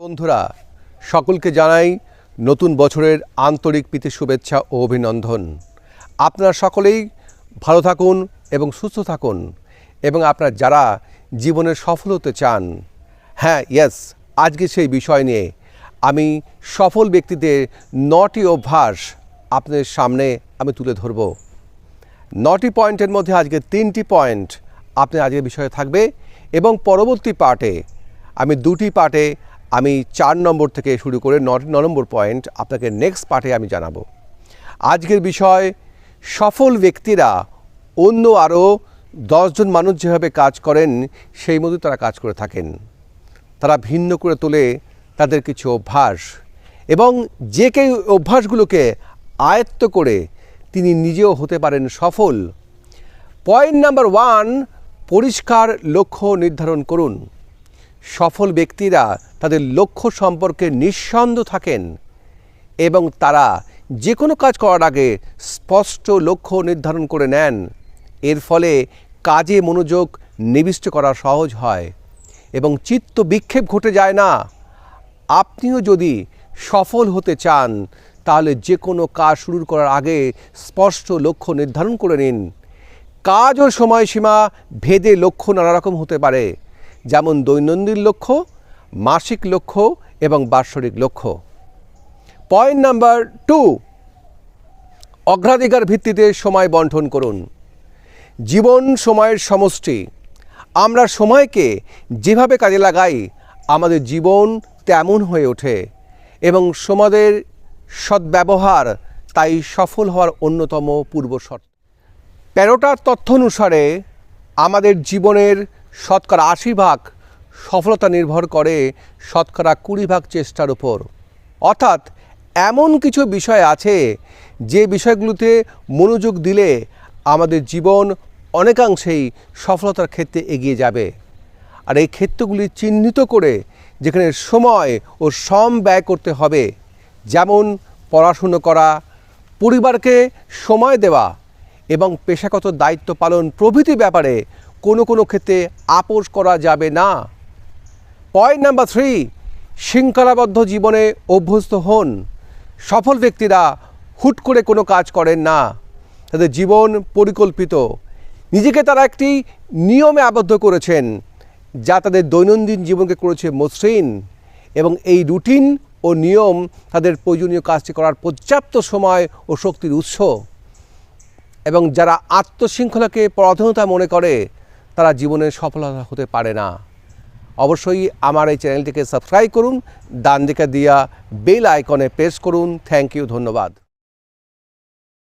বন্ধুরা, সকলকে জানাই নতুন বছরের আন্তরিক প্রীতি, শুভেচ্ছা ও অভিনন্দন। আপনারা সকলেই ভালো থাকুন এবং সুস্থ থাকুন এবং আপনারা যারা জীবনে সফল হতে চান হ্যাঁ ইয়েস আজকে সেই বিষয় নিয়ে আমি সফল ব্যক্তিদের নটি অভ্যাস আপনাদের সামনে আমি তুলে ধরবো। নটি পয়েন্টের মধ্যে আজকে তিনটি পয়েন্ট আপনার আজকের বিষয়ে থাকবে এবং পরবর্তী পার্টে আমি দুটি পার্টে আমি চার নম্বর থেকে শুরু করে ন নম্বর পয়েন্ট আপনাকে নেক্সট পার্টে আমি জানাব। আজকের বিষয়, সফল ব্যক্তিরা অন্য আরও দশজন মানুষ যেভাবে কাজ করেন, সেই মতো তারা কাজ করে থাকেন। তারা ভিন্ন করে তোলে তাদের কিছু অভ্যাস এবং যে কেউ অভ্যাসগুলোকে আয়ত্ত করে তিনি নিজেও হতে পারেন সফল। পয়েন্ট নাম্বার ওয়ান পরিষ্কার লক্ষ্য নির্ধারণ করুন। সফল ব্যক্তিরা তাদের লক্ষ্য সম্পর্কে নিঃসন্দ থাকেন এবং তারা যে কোনো কাজ করার আগে স্পষ্ট লক্ষ্য নির্ধারণ করে নেন। এর ফলে কাজে মনোযোগ নিবিষ্ট করা সহজ হয় এবং চিত্ত বিক্ষেপ ঘটে যায় না। আপনিও যদি সফল হতে চান তাহলে যে কোনো কাজ শুরু করার আগে স্পষ্ট লক্ষ্য নির্ধারণ করে নিন। কাজ ও সময়সীমা ভেদে লক্ষ্য নানা রকম হতে পারে, যেমন দৈনন্দিন লক্ষ্য, মাসিক লক্ষ্য এবং বাৎসরিক লক্ষ্য। পয়েন্ট নাম্বার টু, অগ্রাধিকার ভিত্তিতে সময় বন্টন করুন। জীবন সময়ের সমষ্টি। আমরা সময়কে যেভাবে কাজে লাগাই, আমাদের জীবন তেমন হয়ে ওঠে এবং সমাজের সদ্ব্যবহার, তাই সফল হওয়ার অন্যতম পূর্ব শর্ত। তেরোটার তথ্য অনুসারে আমাদের জীবনের শতকরা আশি ভাগ সফলতা নির্ভর করে শতকরা কুড়ি ভাগ চেষ্টার উপর। অর্থাৎ এমন কিছু বিষয় আছে যে বিষয়গুলোতে মনোযোগ দিলে আমাদের জীবন অনেকাংশেই সফলতার ক্ষেত্রে এগিয়ে যাবে। আর এই ক্ষেত্রগুলি চিহ্নিত করে যেখানে সময় ও শ্রম ব্যয় করতে হবে যেমন পড়াশুনো করা, পরিবারকে সময় দেওয়া এবং পেশাগত দায়িত্ব পালন প্রভৃতি ব্যাপারে কোনো কোনো ক্ষেত্রে আপোষ করা যাবে না। পয়েন্ট নাম্বার থ্রি শৃঙ্খলাবদ্ধ জীবনে অভ্যস্ত হন। সফল ব্যক্তিরা হুট করে কোনো কাজ করেন না। তাদের জীবন পরিকল্পিত। নিজেকে তারা একটি নিয়মে আবদ্ধ করেছেন, যা তাদের দৈনন্দিন জীবনকে করেছে মসৃণ এবং এই রুটিন ও নিয়ম তাদের প্রয়োজনীয় কাজটি করার পর্যাপ্ত সময় ও শক্তির উৎস। এবং যারা আত্মশৃঙ্খলাকে পরাধীনতা মনে করে, তারা জীবনে সফলতা হতে পারে না। অবশ্যই আমার এই চ্যানেলটিকে সাবস্ক্রাইব করুন, ডান দিকে দিয়া বেল আইকনে প্রেস করুন। থ্যাংক ইউ, ধন্যবাদ।